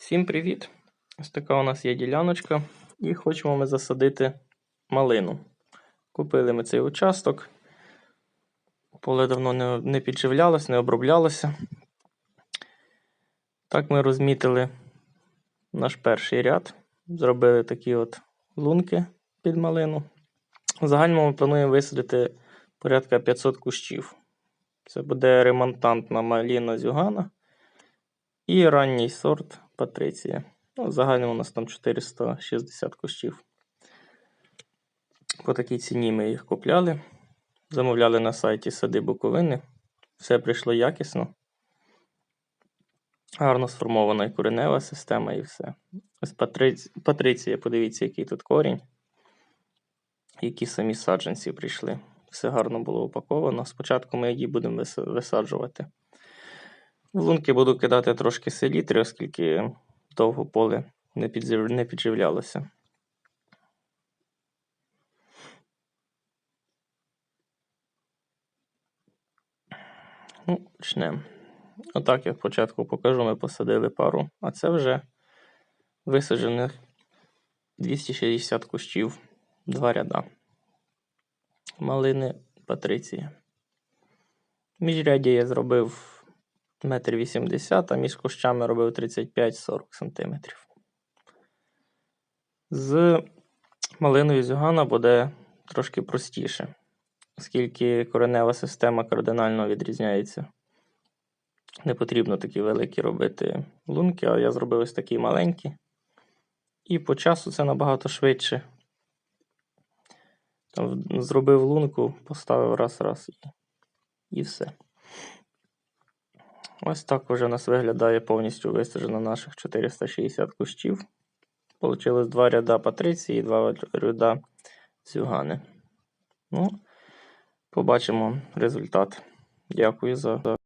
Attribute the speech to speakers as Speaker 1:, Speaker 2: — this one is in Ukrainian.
Speaker 1: Всім привіт! Ось така у нас є діляночка, і хочемо ми засадити малину. Купили ми цей участок. Поле давно не, не підживлялось, не оброблялося. Так ми розмітили наш перший ряд. Зробили такі от лунки під малину. В загальному ми плануємо висадити порядка 500 кущів. Це буде ремонтантна маліна зюгана і ранній сорт Патриція. Ну, в загальному у нас там 460 кущів. По такій ціні ми їх купляли. Замовляли на сайті Сади Буковини. Все прийшло якісно. Гарно сформована і коренева система, і все. Ось Патриці... Патриція, подивіться, який тут корінь. Які самі саджанці прийшли. Все гарно було упаковано. Спочатку ми її будемо висаджувати. В лунки буду кидати трошки селітри, оскільки довго поле не, підзив... не підживлялося. Ну, почнемо. Отак я спочатку покажу, ми посадили пару, а це вже висаджених 260 кущів, два ряда. Малини Патриції. Міжряддя я зробив метр вісімдесят, а між кущами робив 35-40 см. З малиною зюгана буде трошки простіше, оскільки коренева система кардинально відрізняється. Не потрібно такі великі робити лунки, а я зробив ось такі маленькі. І по часу це набагато швидше. Зробив лунку, поставив раз-раз і все. Ось так уже у нас виглядає повністю висаджено наших 460 кущів. Получилось два ряда патриції і два ряда зюгани. Ну, побачимо результат. Дякую за.